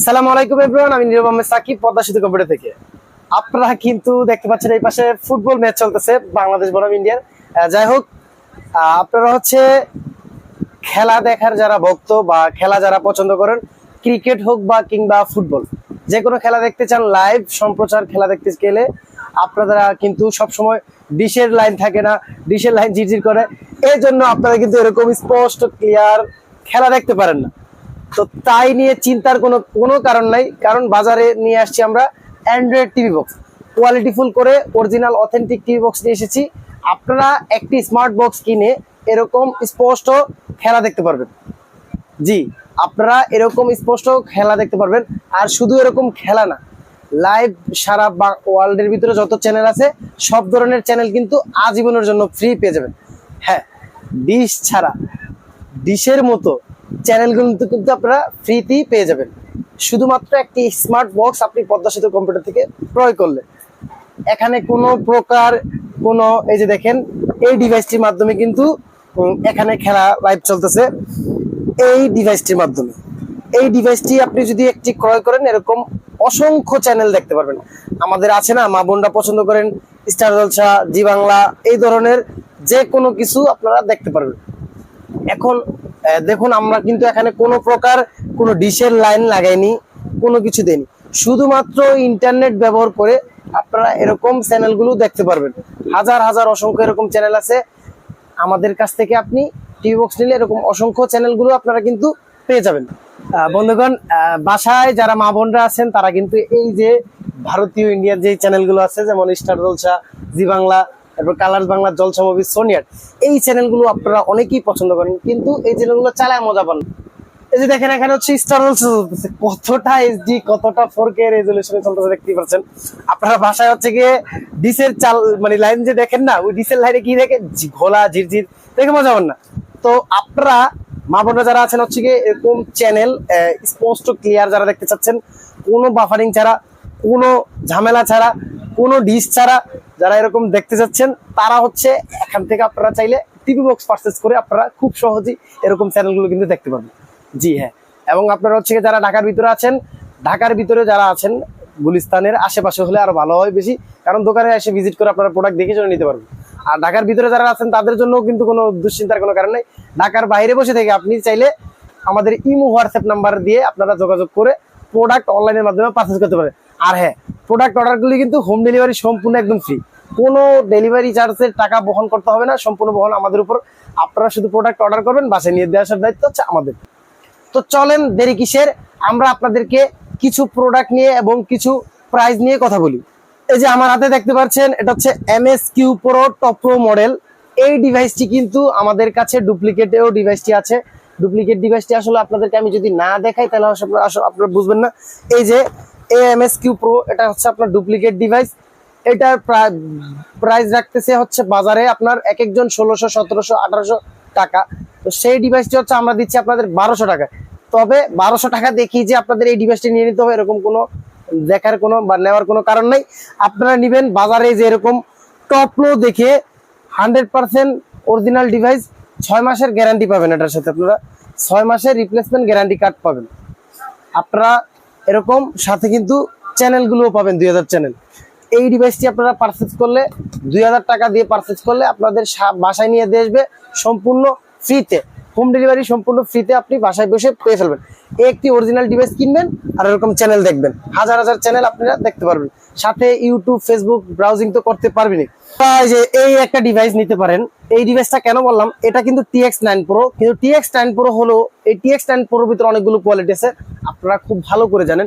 আসসালামু আলাইকুম এভরিওয়ান আমি নীরব আহমেদ সাকিব, পদ্মা সেতু কম্পিউটার থেকে। আপনারা কিন্তু দেখতে পাচ্ছেন এই পাশে ফুটবল ম্যাচ চলতেছে, বাংলাদেশ বনাম ইন্ডিয়ার। যাই হোক আপনারা হচ্ছে খেলা দেখার যারা ভক্ত বা খেলা যারা পছন্দ করেন, ক্রিকেট হোক বা কিংবা ফুটবল, যে কোনো খেলা দেখতে চান লাইভ সম্প্রচার খেলা দেখতে গেলে আপনারা কিন্তু সবসময় ডিশের লাইন থাকে না, ডিশের লাইন ঝিরঝির করে। এই জন্য আপনারা কিন্তু এরকম স্পষ্ট ক্লিয়ার খেলা দেখতে পারেন না। তো তাই নিয়ে চিন্তার কোনো কোনো কারণ নাই। কারণ বাজারে নিয়ে আসছি আমরা Android TV box quality qualityful করে অরিজিনাল অথেন্টিক টিভি বক্স নিয়ে এসেছি। আপনারা একটি স্মার্ট বক্স কিনে এরকম স্পষ্ট খেলা দেখতে পারবেন। জি, আপনারা এরকম স্পষ্ট খেলা দেখতে পারবেন। আর শুধু এরকম খেলা না লাইভ সারা বা ওয়ার্ল্ডের ভিতরে যত চ্যানেল আছে, সব ধরনের চ্যানেল কিন্তু আজীবনের জন্য ফ্রি পেয়ে যাবেন। হ্যাঁ ডিশ ছাড়া, ডিশের মতো চ্যানেলগুলো কিন্তু আপনারা ফ্রিতেই পেয়ে যাবেন। শুধুমাত্র একটি স্মার্ট বক্স আপনি পদ্মা সেতু কম্পিউটার থেকে ক্রয় করলে। এখানে কোনো প্রকার কোনো, এই যে দেখেন, এই ডিভাইসটির মাধ্যমে কিন্তু এখানে খেলা লাইভ চলতেছে। এই ডিভাইসটির মাধ্যমে। এই ডিভাইসটি আপনি যদি একটি ক্রয় করেন, এরকম অসংখ্য চ্যানেল দেখতে পারবেন। আমাদের আছে না, মা বোনরা পছন্দ করেন, স্টার জলসা, জি বাংলা, এই ধরনের যে কোনো কিছু আপনারা দেখতে পারবেন। এখন দেখুন, আমরা কিন্তু এখানে কোনো প্রকার কোনো ডিশের লাইন লাগাইনি, কোনো কিছু দেয়নি শুধুমাত্র ইন্টারনেট ব্যবহার করে আপনারা এরকম চ্যানেলগুলো দেখতে পারবেন। হাজার হাজার অসংখ্য এরকম চ্যানেল আছে। আমাদের কাছ থেকে আপনি টিভি বক্স নিলে এরকম অসংখ্য চ্যানেলগুলো আপনারা কিন্তু পেয়ে যাবেন। বন্ধুগণ বাসায় যারা মা বোনরা আছেন, তারা কিন্তু এই যে ভারতীয় ইন্ডিয়ার যে চ্যানেলগুলো আছে, যেমন স্টার জলসা জি বাংলা তারপর কালার্স বাংলা, জলসা মুভি সোনিয়ার এই চ্যানেলগুলো আপনারা অনেকেই পছন্দ করেন, কিন্তু এই চ্যানেলগুলো চালায় মজা পান এই যে দেখেন, এখানে হচ্ছে স্টার কতটা এইচডি কতটা ফোর কে রেজলিউশনে চলতেছে দেখতেই পাচ্ছেন। আপনারা বাসায় হচ্ছে গিয়ে ডিসের চাল মানে লাইন যে দেখেন না, ওই ডিসের লাইনে কি দেখে? ঘোলা ঝিরঝির দেখে মজা পান না। তো আপনারা, মা বোনরা যারা আছেন হচ্ছে গিয়ে এরকম চ্যানেল স্পষ্ট ক্লিয়ার যারা দেখতে চাচ্ছেন, কোনো বাফারিং ছাড়া কোনো ঝামেলা ছাড়া, কোনো ডিশ ছাড়া যারা এরকম দেখতে চাচ্ছেন তারা হচ্ছে এখান থেকে আপনারা চাইলে টিভি বক্স পারচেস করে আপনারা খুব সহজেই এরকম চ্যানেলগুলো কিন্তু দেখতে পারবেন। জি হ্যাঁ। এবং আপনারা হচ্ছে যারা ঢাকার ভিতরে আছেন, ঢাকার ভিতরে যারা আছেন, গুলিস্তানের আশেপাশে হলে আরও ভালো হয় বেশি, কারণ দোকানে এসে ভিজিট করে আপনারা প্রোডাক্ট দেখে চলে নিতে পারবেন। আর ঢাকার ভিতরে যারা আছেন, তাদের জন্য কিন্তু কোনো দুশ্চিন্তার কোনো কারণ নেই। ঢাকার বাইরে বসে থেকে আপনি চাইলে আমাদের ইমো হোয়াটসঅ্যাপ নাম্বার দিয়ে আপনারা যোগাযোগ করে প্রোডাক্ট অনলাইনের মাধ্যমে পারচেস করতে পারেন। আর হ্যাঁ প্রোডাক্ট অর্ডারগুলি কিন্তু হোম ডেলিভারি সম্পূর্ণ একদম ফ্রি কোনো ডেলিভারি চার্জের টাকা বহন করতে হবে না, সম্পূর্ণ বহন আমাদের উপর। আপনারা শুধু প্রোডাক্ট অর্ডার করবেন, বাসায় নিয়ে দিয়ে আসার দায়িত্ব হচ্ছে আমাদের। তো চলেন দেরি কিসের, আমরা আপনাদেরকে কিছু প্রোডাক্ট নিয়ে এবং কিছু প্রাইস নিয়ে কথা বলি। এই যে আমার হাতে দেখতে পাচ্ছেন, এটা হচ্ছে M S Q pro top pro model এই ডিভাইসটি কিন্তু আমাদের কাছে ডুপ্লিকেটেও ডিভাইসটি আছে। ডুপ্লিকেট ডিভাইসটি আসলে আপনাদেরকে আমি যদি না দেখাই, তাহলে আপনারা বুঝবেন না। এই যে এম এস কিউ প্রো এটা হচ্ছে আপনার ডুপ্লিকেট ডিভাইস এটার প্রাইস রাখতেছে হচ্ছে বাজারে আপনার এক একজন ষোলোশো, সতেরোশো, আঠারোশো টাকা। তো সেই ডিভাইসটি হচ্ছে আমরা দিচ্ছি আপনাদের বারোশো টাকা তবে বারোশো টাকা দেখি যে আপনাদের এই ডিভাইসটি নিয়ে নিতে হবে, এরকম কোনো দেখার কোনো বা নেওয়ার কোনো কারণ নাই। আপনারা নিবেন বাজারে যে এরকম টপ লো দেখে হান্ড্রেড পার্সেন্ট অরিজিনাল ডিভাইস ছয় মাসের গ্যারান্টি পাবেন এটার সাথে আপনারা। ছয় মাসের রিপ্লেসমেন্ট গ্যারান্টি কার্ড পাবেন। আপনারা এরকম। সাথে কিন্তু চ্যানেলগুলোও পাবেন, দুই হাজার চ্যানেল এই ডিভাইসটি আপনারা পারচেস করলে, দুই হাজার টাকা দিয়ে পারচেস করলে আপনাদের বাসায় নিয়ে আসবে সম্পূর্ণ ফ্রিতে হোম ডেলিভারি সম্পূর্ণ ফ্রিতে আপনি বাসায় বসে পেয়ে ফেলবেন। একটি অরিজিনাল ডিভাইস কিনবেন আর এরকম চ্যানেল দেখবেন। হাজার হাজার চ্যানেল আপনারা দেখতে পারবেন। সাথে ইউটিউব ফেসবুক ব্রাউজিং তো করতে পারবেনই। তাই যে এই একটা ডিভাইস নিতে পারেন, এই ডিভাইসটা কেন বললাম? এটা কিন্তু টিএক্স নাইন প্রো কিন্তু টিএক্স নাইন প্রো হলো, এই টিএক্স নাইন প্রোর ভিতরে অনেকগুলো কোয়ালিটি আছে, আপনারা খুব ভালো করে জানেন।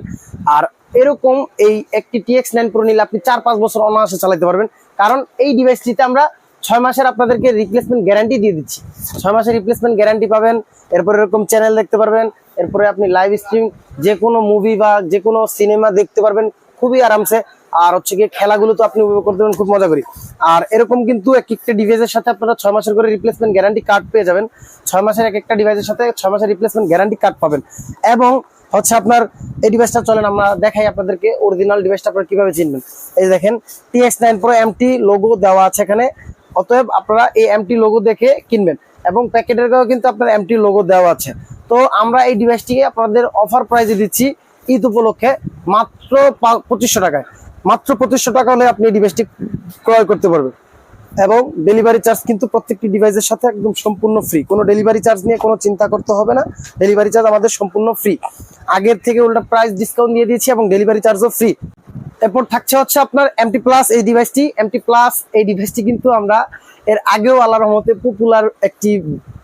আর এরকম এই একটি টিএক্স নাইন প্রো নিলে আপনি চার পাঁচ বছর অনায়াসে চালাতে পারবেন। কারণ এই ডিভাইসটিতে আমরা ছয় মাসের আপনাদেরকে রিপ্লেসমেন্ট গ্যারান্টি দিয়ে দিচ্ছি। ছয় মাসের রিপ্লেসমেন্ট গ্যারান্টি পাবেন, এরপর এরকম চ্যানেল দেখতে পারবেন, এরপরে আপনি লাইভ স্ট্রিম যে কোনো মুভি বা যে কোনো সিনেমা দেখতে পারবেন। খুবই আরামসে। আর হচ্ছে গিয়ে খেলাগুলো তো আপনি উপভোগ করতে পারেন খুব মজা করি। আর এরকম কিন্তু এক একটা ডিভাইসের সাথে আপনারা ছয় মাসের করে রিপ্লেসমেন্ট গ্যারান্টি কার্ড পেয়ে যাবেন। ছয় মাসের এক একটা ডিভাইসের সাথে ছয় মাসের রিপ্লেসমেন্ট গ্যারান্টি কার্ড পাবেন। এবং হচ্ছে আপনার এই ডিভাইসটা চলেন, আমরা দেখাই আপনাদেরকে অরিজিনাল ডিভাইসটা আপনারা কীভাবে চিনবেন। এই দেখেন T X nine pro M T logo দেওয়া আছে এখানে। অতএব আপনারা এই এমটি লোগো দেখে কিনবেন। এবং প্যাকেটের গায়েও কিন্তু আপনার এমটি লোগো দেওয়া আছে। তো আমরা এই ডিভাইসটিকে আপনাদের অফার প্রাইজে দিচ্ছি। ঈদ উপলক্ষে মাত্র পঁচিশশো টাকায়। মাত্র পঁচিশশো টাকা হলে আপনি ডিভাইসটি ক্রয় করতে পারবেন। এবং ডেলিভারি চার্জ কিন্তু প্রত্যেকটি ডিভাইসের সাথে একদম সম্পূর্ণ ফ্রি কোনো ডেলিভারি চার্জ নিয়ে কোনো চিন্তা করতে হবে না। ডেলিভারি চার্জ আমাদের সম্পূর্ণ ফ্রি আগের থেকে উল্টা প্রাইস ডিসকাউন্ট দিয়ে দিয়েছি এবং ডেলিভারি চার্জও ফ্রি এরপর থাকছে হচ্ছে আপনার এমটি প্লাস এই ডিভাইসটি এমটি প্লাস এই ডিভাইসটি কিন্তু আমরা এর আগেও আল্লাহ রহমতে পপুলার একটি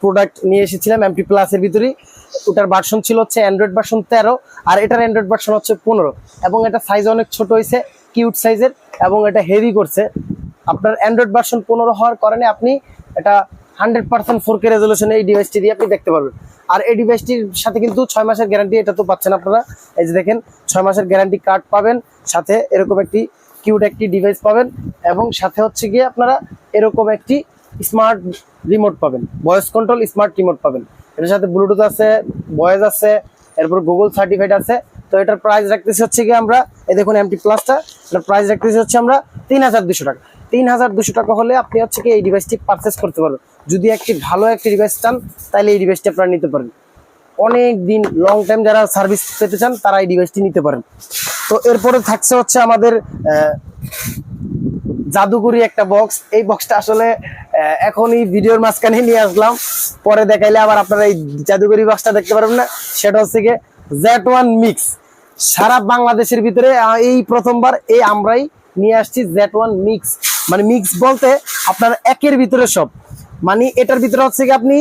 প্রোডাক্ট নিয়ে এসেছিলাম এমটি প্লাস এর ভিতরেই। ওটার ভার্সন ছিল হচ্ছে অ্যান্ড্রয়েড ভার্সন তেরো আর এটার অ্যান্ড্রয়েড ভার্সন হচ্ছে পনেরো। এবং এটা সাইজ অনেক ছোট হয়েছে কিউট সাইজের এবং এটা হেভি করছে। আপনার অ্যান্ড্রয়েড ভার্সন পনেরো হওয়ার কারণে আপনি এটা হান্ড্রেড পার্সেন্ট ফোর কে রেজলিউশনে এই ডিভাইসটি দিয়ে আপনি দেখতে পারবেন। আর এই ডিভাইসটির সাথে কিন্তু ছয় মাসের গ্যারান্টি এটা তো পাচ্ছেন আপনারা। এই যে দেখেন, ছয় মাসের গ্যারান্টি কার্ড পাবেন, সাথে এরকম একটি কিউট একটি ডিভাইস পাবেন, এবং সাথে হচ্ছে গিয়ে আপনারা এরকম একটি স্মার্ট রিমোট পাবেন। ভয়েস কন্ট্রোল স্মার্ট রিমোট পাবেন। এটার সাথে ব্লুটুথ আছে ভয়েস আছে এরপর গুগল সার্টিফাইড আছে। তো এটার প্রাইস রাখতেছি হচ্ছে গিয়ে আমরা এই দেখুন এমটি প্লাসটা এটার প্রাইস রাখতেছি হচ্ছে আমরা তিন হাজার দুশো টাকা। তিন হাজার দুশো টাকা হলে আপনি হচ্ছে কি এই ডিভাইসটি পারচেস করতে পারবেন। যদি একটি ভালো একটি ডিভাইস চান তাহলে এই ডিভাইসটি আপনারা নিতে পারেন। অনেক দিন লং টাইম যারা সার্ভিস পেতে চান তারা এই ডিভাইসটি নিতে পারেন। তো এরপরে থাকছে হচ্ছে আমাদের আহ, জাদুকরি একটা বক্স এই বক্সটা আসলে এখনই ভিডিওর মাঝখানে নিয়ে আসলাম। পরে দেখাইলে আবার আপনারা এই জাদুকরি বক্সটা দেখতে পারবেন না। সেটা হচ্ছে গিয়ে জেট ওয়ান মিক্স সারা বাংলাদেশের ভিতরে এই প্রথমবার এই আমরাই নিয়ে আসছি জেট ওয়ান মিক্স মানে মিক্স বলতে আপনার একের ভিতরে সব। মানে এটার ভিতরে হচ্ছে কি আপনি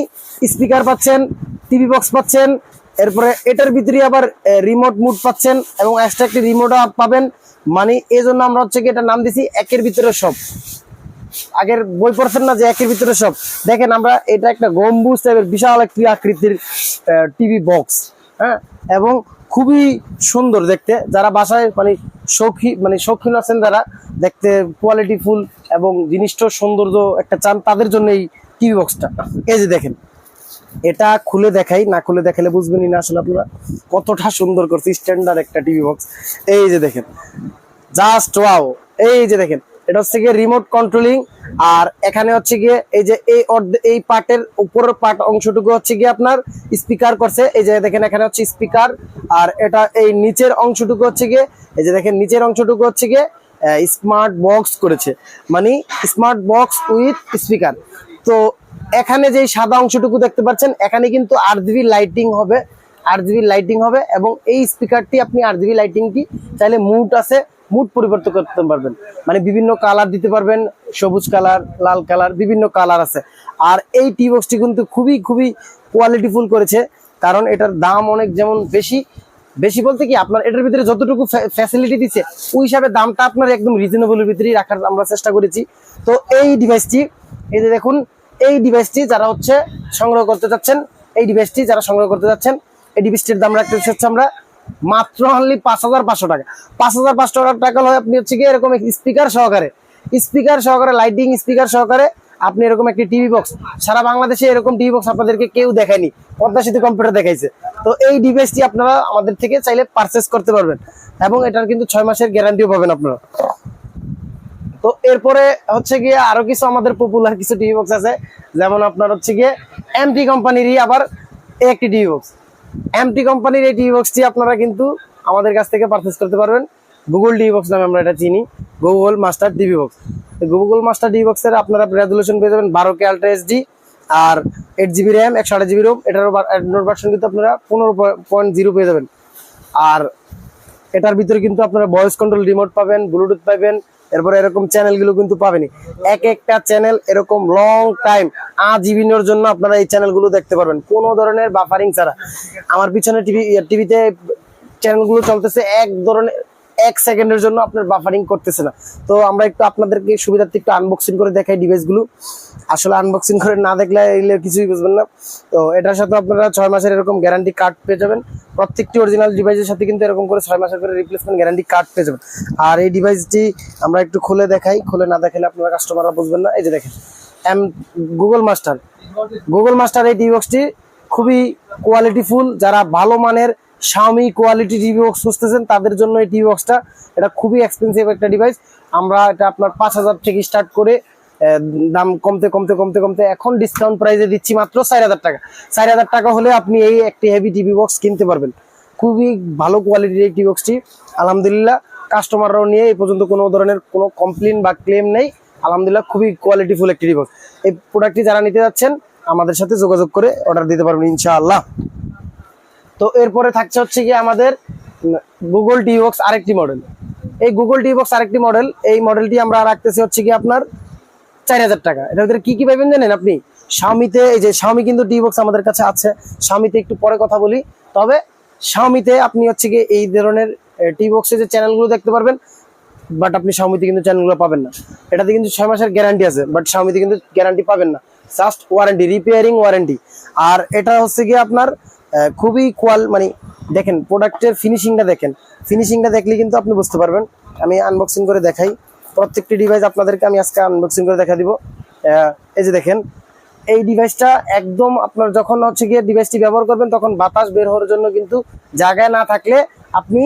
স্পিকার পাচ্ছেন টিভি বক্স পাচ্ছেন, এরপরে এটার ভিতরে আবার রিমোট মুড পাচ্ছেন এবং এক্সট্রা একটি রিমোট পাবেন। মানে এই জন্য আমরা হচ্ছে কি এটা নাম দিছি একের ভিতরে সব। আগের বই পড়ছেন না যে একের ভিতরে সব। দেখেন আমরা এটা একটা গম্বুজ টাইপের বিশাল একটি আকৃতির টিভি বক্স হ্যাঁ? এবং খুবই সুন্দর দেখতে। যারা বাসায় মানে শৌখিন মানে শৌখিন আছেন যারা, দেখতে কোয়ালিটি ফুল এবং জিনিসটা সৌন্দর্য একটা চান, তাদের জন্য এই টিভি বক্সটা এই যে দেখেন, এটা খুলে দেখাই, না খুলে দেখালে বুঝবেনই না আসলে আপনারা। কতটা সুন্দর করছে স্ট্যান্ডার্ড একটা টিভি বক্স এই যে দেখেন জাস্ট ওয়াও এই যে দেখেন এটা হচ্ছে গিয়ে রিমোট কন্ট্রোলিং আর এখানে হচ্ছে গিয়ে এই যে এই এই পার্টের উপরের পার্ট অংশটুকু হচ্ছে গিয়ে আপনার স্পিকার করছে। এই যে দেখেন এখানে হচ্ছে স্পিকার আর এটা এই নিচের অংশটুকু হচ্ছে গিয়ে, এই যে দেখেন নিচের অংশটুকু হচ্ছে গিয়ে স্মার্ট বক্স করেছে। মানে স্মার্ট বক্স উইথ স্পিকার তো এখানে যে সাদা অংশটুকু দেখতে পাচ্ছেন, এখানে কিন্তু আট জিবি লাইটিং হবে। আট জিবি লাইটিং হবে এবং এই স্পিকারটি আপনি আট জিবি লাইটিংটি চাইলে মুড আছে। মুড পরিবর্তন করতে পারবেন। মানে বিভিন্ন কালার দিতে পারবেন, সবুজ কালার লাল কালার বিভিন্ন কালার আছে। আর এই টি বক্সটি কিন্তু খুবই খুবই কোয়ালিটিফুল করেছে। কারণ এটার দাম অনেক যেমন বেশি বেশি বলতে কি আপনার এটার ভিতরে যতটুকু ফ্যাসিলিটি দিচ্ছে ওই হিসাবে দামটা আপনার একদম রিজনেবলের ভিতরেই রাখার আমরা চেষ্টা করেছি। তো এই ডিভাইসটি এই যে দেখুন, এই ডিভাইসটি যারা হচ্ছে সংগ্রহ করতে চাচ্ছেন, এই ডিভাইসটি যারা সংগ্রহ করতে যাচ্ছেন এই ডিভাইসটির দাম রাখতে চাচ্ছি আমরা মাত্র অনলি পাঁচ হাজার পাঁচশো টাকা। পাঁচ হাজার পাঁচশো টাকা হলে আপনি হচ্ছে কি এরকম স্পিকার সহকারে স্পিকার সহকারে লাইটিং স্পিকার সহকারে আপনি এরকম একটি টিভি বক্স সারা বাংলাদেশে এরকম টিভি বক্স আপনাদেরকে কেউ দেখায়নি, পদ্মা সেতু কম্পিউটার দেখাইছে। তো এই ডিভাইসটি আপনারা আমাদের থেকে চাইলে পারচেস করতে পারবেন এবং এটার কিন্তু ছয় মাসের গ্যারান্টিও পাবেন আপনারা। তো এরপরে হচ্ছে গিয়ে আরও কিছু আমাদের পপুলার কিছু টিভি বক্স আছে, যেমন আপনার হচ্ছে গিয়ে এমটি কোম্পানিরই আবার একটি টিভি বক্স এমটি কোম্পানির এই টিভি বক্সটি আপনারা কিন্তু আমাদের কাছ থেকে পারচেস করতে পারবেন। গুগল টিভি বক্স নামে আমরা এটা চিনি। Google master TV box Google master TV বক্সের আপনারা রেজলিউশন পেয়ে যাবেন বারো কে আলট্রা এইচডি আর এইট জিবি র্যাম একশো আট জিবি রোম এটারও ভার্সন কিন্তু আপনারা পনেরো পয়েন্ট জিরো পেয়ে যাবেন। আর এটার ভিতরে কিন্তু আপনারা ভয়েস কন্ট্রোল রিমোট পাবেন ব্লুটুথ পাবেন এরপরে এরকম চ্যানেলগুলো কিন্তু পাবেনি। এক একটা চ্যানেল এরকম লং টাইম আজীবনের জন্য আপনারা এই চ্যানেলগুলো দেখতে পারবেন। কোনো ধরনের বাফারিং ছাড়া। আমার পিছনে টিভি টিভিতে চ্যানেলগুলো চলতেছে এক ধরনের এক সেকেন্ডের জন্য আপনার বাফারিং করতেছে না। তো আমরা একটু আপনাদেরকে সুবিধার্থে একটু আনবক্সিং করে দেখাই ডিভাইসগুলো আসলে আনবক্সিং করে না দেখলে এগুলো কিছুই বুঝবেন না। তো এটার সাথে আপনারা ছয় মাসের এরকম গ্যারান্টি কার্ড পেয়ে যাবেন। প্রত্যেকটি অরিজিনাল ডিভাইসের সাথে কিন্তু এরকম করে ছয় মাসের করে রিপ্লেসমেন্ট গ্যারান্টি কার্ড পেয়ে যাবেন। আর এই ডিভাইসটি আমরা একটু খুলে দেখাই। খুলে না দেখালে আপনারা কাস্টমাররা বুঝবেন না। এই যে দেখেন M Google master Google master এই টিভি বক্সটি খুবই কোয়ালিটিফুল যারা ভালো মানের শাওমি কোয়ালিটি টিভি বক্স খুঁজতেছেন, তাদের জন্য এই টিভি বক্সটা এটা খুবই এক্সপেন্সিভ একটা ডিভাইস আমরা এটা আপনার পাঁচ হাজার থেকে স্টার্ট করে দাম কমতে কমতে কমতে কমতে এখন ডিসকাউন্ট প্রাইসে দিচ্ছি মাত্র চার হাজার টাকা। চার হাজার টাকা হলে আপনি এই একটি হেভি টিভি বক্স কিনতে পারবেন। খুবই ভালো কোয়ালিটির এই টি। বক্সটি আলহামদুলিল্লাহ কাস্টমাররাও নিয়ে এই পর্যন্ত কোনো ধরনের কোনো কমপ্লেন বা ক্লেম নেই। আলহামদুলিল্লাহ, খুবই কোয়ালিটিফুল একটি টি বক্স এই প্রোডাক্টটি যারা নিতে যাচ্ছেন, আমাদের সাথে যোগাযোগ করে অর্ডার দিতে পারবেন ইনশাআল্লাহ। তো এরপরে থাকছে হচ্ছে কি আমাদের গুগল টি বক্স আরেকটি মডেল এই গুগল টি বক্স আরেকটি মডেল এই মডেলটি আমরা রাখতেছি হচ্ছে কি আপনার চার হাজার টাকা। এটার ভিতরে কি কি পাবেন জানেন আপনি? স্বামীতে এই যে স্বামী কিন্তু টি বক্স আমাদের কাছে আছে। স্বামীতে একটু পরে কথা বলি। তবে শাওমিতে আপনি হচ্ছে কি এই ধরনের টি বক্সে যে চ্যানেলগুলো দেখতে পারবেন বাট আপনি স্বামীতে কিন্তু চ্যানেলগুলো পাবেন না। এটাতে কিন্তু ছয় মাসের গ্যারান্টি আছে বাট স্বামীতে কিন্তু গ্যারান্টি পাবেন না। জাস্ট ওয়ারেন্টি রিপেয়ারিং ওয়ারেন্টি আর এটা হচ্ছে কি আপনার খুবই কোয়াল মানে দেখেন প্রোডাক্টের ফিনিশিংটা দেখেন। ফিনিশিংটা দেখলে কিন্তু আপনি বুঝতে পারবেন। আমি আনবক্সিং করে দেখাই। প্রত্যেকটি ডিভাইস আপনাদেরকে আমি আজকে আনবক্সিং করে দেখা দিব। এই যে দেখেন, এই ডিভাইসটা একদম আপনার যখন হচ্ছে গিয়ে ডিভাইসটি ব্যবহার করবেন, তখন বাতাস বের হওয়ার জন্য কিন্তু জায়গায় না থাকলে আপনি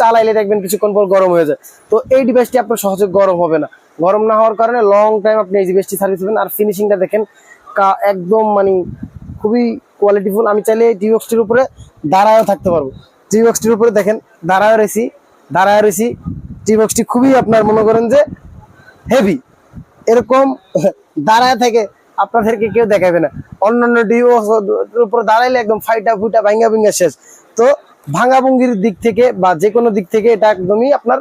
চালাইলে দেখবেন কিছুক্ষণ পর গরম হয়ে যায়। তো এই ডিভাইসটি আপনার সহজে গরম হবে না। গরম না হওয়ার কারণে লং টাইম আপনি এই ডিভাইসটি সার্ভিস দেবেন। আর ফিনিশিংটা দেখেন একদম মানে খুবই কোয়ালিটিফুল আমি চাইলে এই ডিবক্সটির উপরে দাঁড়ায়ও থাকতে পারব। ডিবক্সটির উপরে দেখেন দাঁড়ায় রয়েছি দাঁড়ায় রয়েছি। ডিবক্সটি খুবই আপনার মনে করেন যে হেভি এরকম দাঁড়ায় থেকে আপনাদেরকে কেউ দেখাবে না। অন্যান্য ডিও উপর দাঁড়াইলে একদম ফাইটা ফুটা ভাঙ্গা ভাঙ্গা শেষ। তো ভাঙ্গা ভঙ্গির দিক থেকে বা যে কোনো দিক থেকে এটা একদমই আপনার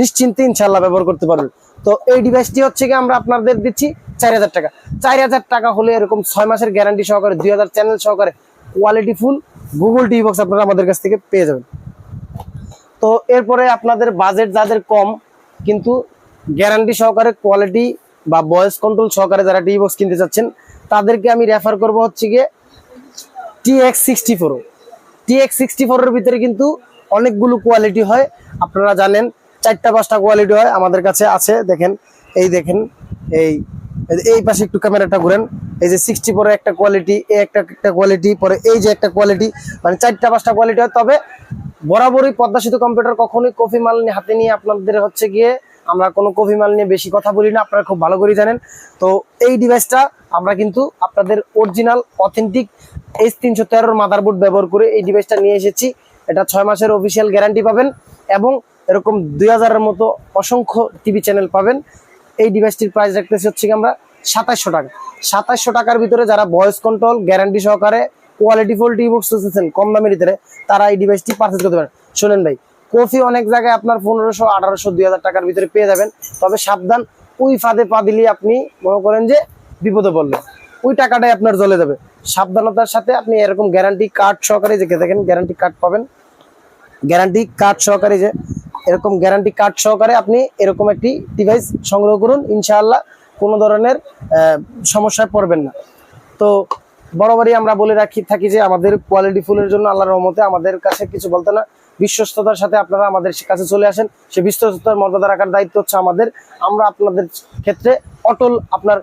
নিশ্চিন্তে ইনশাল্লাহ ব্যবহার করতে পারবেন। তো এই ডিভাইসটি হচ্ছে কি আমরা আপনাদের দিচ্ছি চার হাজার টাকা। চার হাজার টাকা হলে এরকম ছয় মাসের গ্যারান্টি সহকারে, দুই হাজার চ্যানেল সহকারে quality full Google TV box আপনারা আমাদের কাছ থেকে পেয়ে যাবেন। তো এরপরে আপনাদের বাজেট যাদের কম, কিন্তু গ্যারান্টি সহকারে কোয়ালিটি বা ভয়েস কন্ট্রোল সহকারে যারা টিভি বক্স কিনতে চাচ্ছেন, তাদেরকে আমি রেফার করব হচ্ছে গিয়ে T X sixty four T X sixty ফোরের ভিতরে কিন্তু অনেকগুলো কোয়ালিটি হয়। আপনারা জানেন, চারটা পাঁচটা কোয়ালিটি হয় আমাদের কাছে আছে। দেখেন, এই দেখেন, এই এই পাশে একটু ক্যামেরাটা ঘুরেন। এই যে সিক্সটি পরে একটা কোয়ালিটি এ একটা একটা কোয়ালিটি পরে এই যে একটা কোয়ালিটি মানে চারটা পাঁচটা কোয়ালিটি হয়। তবে বরাবরই পদ্মা সেতু কম্পিউটার কখনোই কফি মাল নিয়ে হাতে নিয়ে আপনাদের হচ্ছে গিয়ে আমরা কোনো কফি মাল নিয়ে বেশি কথা বলি না, আপনারা খুব ভালো করে জানেন। তো এই ডিভাইসটা আমরা কিন্তু আপনাদের অরিজিনাল অথেন্টিক এইচ তিনশো তেরোর মাদারবোর্ড ব্যবহার করে এই ডিভাইসটা নিয়ে এসেছি। এটা ছয় মাসের অফিসিয়াল গ্যারান্টি পাবেন এবং এরকম দুই হাজারের মতো অসংখ্য টিভি চ্যানেল পাবেন। এই ডিভাইসটির প্রাইস রাখতেছি হচ্ছে আমরা সাতাশশো টাকা। সাতাশশো টাকার ভিতরে যারা ভয়েস কন্ট্রোল গ্যারান্টি সহকারে কোয়ালিটি ফুল টিভি বক্স খুঁজতেছেন কম দামের ভিতরে তারা এই ডিভাইসটি পারচেজ করতে পারেন। শোনেন ভাই কফি অনেক জায়গায় আপনার পনেরোশো, আঠারোশো, দুই হাজার টাকার ভিতরে পেয়ে যাবেন। তবে সাবধান, ওই ফাঁদে পা দিলে আপনি মনে করেন যে বিপদে পড়লেন। ওই টাকাটাই আপনার চলে যাবে। সাবধানতার সাথে আপনি এরকম গ্যারান্টি কার্ড সহকারে যে দেখেন গ্যারান্টি কার্ড পাবেন। গ্যারান্টি কার্ড সহকারে যে এরকম গ্যারান্টি কার্ড সহকারে আপনি এরকম একটি ডিভাইস সংগ্রহ করুন, ইনশাআল্লাহ কোনো ধরনের সমস্যায় পড়বেন না। তো বরাবরই আমরা বলে রাখি, থাকি যে আমাদের কোয়ালিটি ফুলের জন্য আল্লাহর রহমতে আমাদের কাছে কিছু বলতে না, বিশ্বস্ততার সাথে আপনারা আমাদের কাছে চলে আসেন। সে বিশ্বস্ততার মর্যাদা রাখার দায়িত্ব হচ্ছে আমাদের। আমরা আপনাদের ক্ষেত্রে অটল আপনার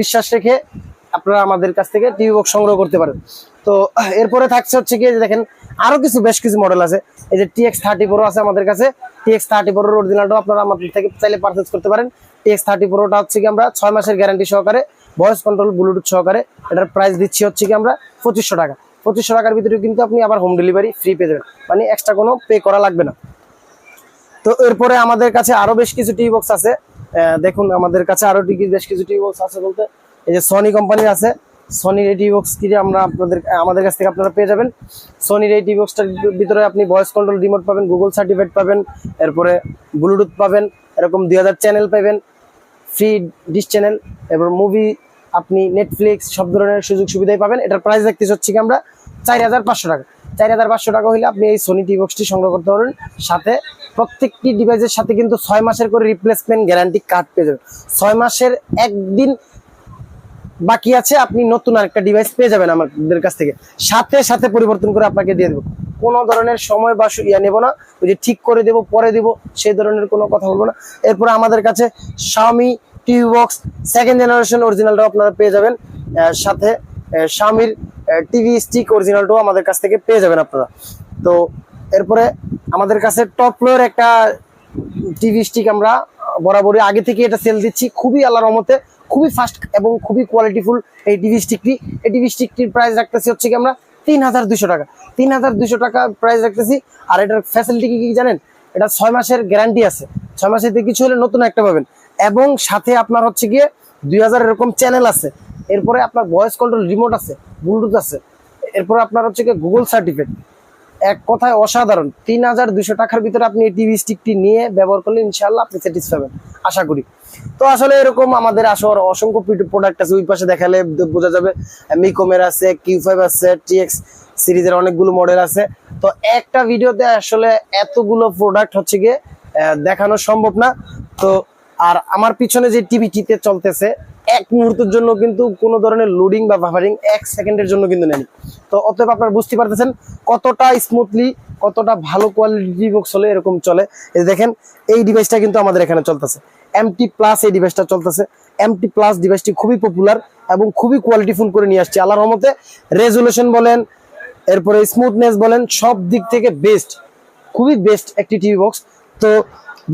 বিশ্বাস রেখে আপনারা আমাদের কাছ থেকে টিভি বক্স সংগ্রহ করতে পারেন। তো এরপরে থাকছে হচ্ছে কি দেখেন, আরও কিছু বেশ কিছু মডেল আছে। এই যে টিএক্স থার্টি প্রো আছে আমাদের কাছে। টিএক্স থার্টি প্রোর অরিজিনালটাও আপনারা আমাদের থেকে চাইলে পারচেজ করতে পারেন। টিএক্স থার্টি প্রোটা হচ্ছে কি আমরা ছয় মাসের গ্যারান্টি সহকারে ভয়েস কন্ট্রোল ব্লুটুথ সহকারে এটার প্রাইস দিচ্ছি হচ্ছে কি আমরা পঁচিশশো টাকা। পঁচিশশো টাকার ভিতরে কিন্তু আপনি আবার হোম ডেলিভারি ফ্রি পেয়ে যাবেন। মানে এক্সট্রা কোনো পে করা লাগবে না। তো এরপরে আমাদের কাছে আরও বেশ কিছু টিভি বক্স আছে। দেখুন, আমাদের কাছে আরও বেশ কিছু টিভি বক্স আছে বলতে। এই যে সনি কোম্পানির আছে। সনির এই বক্স কিনে আমরা আপনাদের, আমাদের কাছ থেকে আপনারা পেয়ে যাবেন। সনির এই বক্সটার ভিতরে আপনি ভয়েস কন্ট্রোল রিমোট পাবেন গুগল সার্টিফিকেট পাবেন, এরপরে ব্লুটুথ পাবেন, এরকম দুই হাজার চ্যানেল পাবেন ফ্রি ডিশ চ্যানেল এবার মুভি আপনি নেটফ্লিক্স সব ধরনের সুযোগ সুবিধাই পাবেন। এটার প্রাইস দেখতে হচ্ছে কি আমরা? চার হাজার পাঁচশো টাকা। চার হাজার পাঁচশো টাকা হলে আপনি এই সোনি বক্সটি সংগ্রহ করতে পারবেন। সাথে প্রত্যেকটি ডিভাইসের সাথে কিন্তু ছয় মাসের করে রিপ্লেসমেন্ট গ্যারান্টি কার্ড পেয়ে যাবেন। ছয় মাসের একদিন বাকি আছে, আপনি নতুন আরেকটা ডিভাইস পেয়ে যাবেন আমাদের কাছ থেকে। সাথে সাথে পরিবর্তন করে আপনাকে দিয়ে দেবো। কোনো ধরনের সময় বা ইয়া নেব না। ওই যে ঠিক করে দেব, পরে দেব, সেই ধরনের কোনো কথা বলব না। এরপরে আমাদের কাছে স্বামী টিভি বক্স সেকেন্ড জেনারেশন অরিজিনালটাও আপনারা পেয়ে যাবেন। সাথে স্বামীর টিভি স্টিক অরিজিনালটাও আমাদের কাছ থেকে পেয়ে যাবেন আপনারা। তো, এরপরে আমাদের কাছে টপ ফ্লোর একটা টিভি স্টিক আমরা বরাবরই আগে থেকে এটা সেল দিচ্ছি। খুবই আল্লাহর রহমতে খুবই ফাস্ট এবং খুবই কোয়ালিটিফুল এই টিভি স্টিকটি এই টিভি স্টিকটির প্রাইস রাখতেছি হচ্ছে কি আমরা তিন হাজার দুশো টাকা। তিন হাজার দুশো টাকা প্রাইস রাখতেছি। আর এটার ফ্যাসিলিটি কি কি জানেন? এটা ছয় মাসের গ্যারান্টি আছে। ছয় মাসের কিছু হলে নতুন একটা পাবেন। এবং সাথে আপনার হচ্ছে গিয়ে দুই হাজার এরকম চ্যানেল আছে। এরপরে আপনার ভয়েস কন্ট্রোল রিমোট আছে ব্লুটুথ আছে। এরপরে আপনার হচ্ছে গিয়ে গুগল সার্টিফিকেট এক কথায় অসাধারণ। তিন হাজার দুশো টাকার ভিতরে আপনি এই টিভি স্টিকটি নিয়ে ব্যবহার করলে ইনশাল্লাহ আপনি স্যাটিসফাই হবেন। আশা করি। তো আসলে এরকম আমাদের আসর অসংখ্য প্রোডাক্ট আছে, ওই পাশে দেখালে বোঝা যাবে। মিকোমের আছে কিউ ফাইভ আছে টিএক্স সিরিজের অনেকগুলো মডেল আছে। তো একটা ভিডিওতে আসলে এতগুলো প্রোডাক্ট হচ্ছে গিয়ে দেখানো সম্ভব না। তো আর আমার পিছনে যে টিভিটিতে চলতেছে, এক মুহূর্তের জন্য কিন্তু কোনো ধরনের লোডিং বা বাফারিং এক সেকেন্ডের জন্য কিন্তু নেই। তো অতএব আপনারা বুঝতে পারতেছেন কতটা স্মুথলি কতটা ভালো কোয়ালিটি বক্স হলে এরকম চলে। দেখেন, এই ডিভাইসটা কিন্তু আমাদের এখানে চলতেছে। এমটি প্লাস এই ডিভাইসটা চলতেছে। এমটি প্লাস ডিভাইসটি খুবই পপুলার এবং খুবই কোয়ালিটিফুল করে নিয়ে আসছে। আল্লাহর রহমতে রেজুলেশন বলেন, এরপরে স্মুথনেস বলেন, সব দিক থেকে বেস্ট খুবই বেস্ট একটি টিভি বক্স তো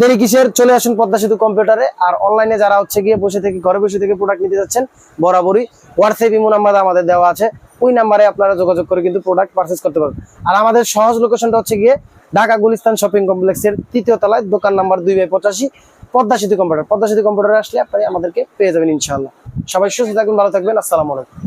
দেরি কিসের? চলে আসুন পদ্মা সেতু কম্পিউটারে আর অনলাইনে যারা হচ্ছে গিয়ে বসে থেকে, ঘরে বসে থেকে প্রোডাক্ট নিতে যাচ্ছেন, বরাবরই হোয়াটসঅ্যাপ ইমো নাম্বার আমাদের দেওয়া আছে। ওই নাম্বারে আপনারা যোগাযোগ করে কিন্তু প্রোডাক্ট পারচেস করতে পারবেন। আর আমাদের সহজ লোকেশনটা হচ্ছে গিয়ে ঢাকা গুলিস্তান শপিং কমপ্লেক্সের তৃতীয় তলায়, দোকান নাম্বার দুই বাই পঁচাশি। পদ্মা সেতু কম্পিউটার। পদ্মা সেতু কম্পিউটারে আসলে আপনি আমাদেরকে পেয়ে যাবেন ইনশাআল্লাহ। সবাই সুস্থ থাকবেন ভালো থাকবেন। আসসালামু আলাইকুম।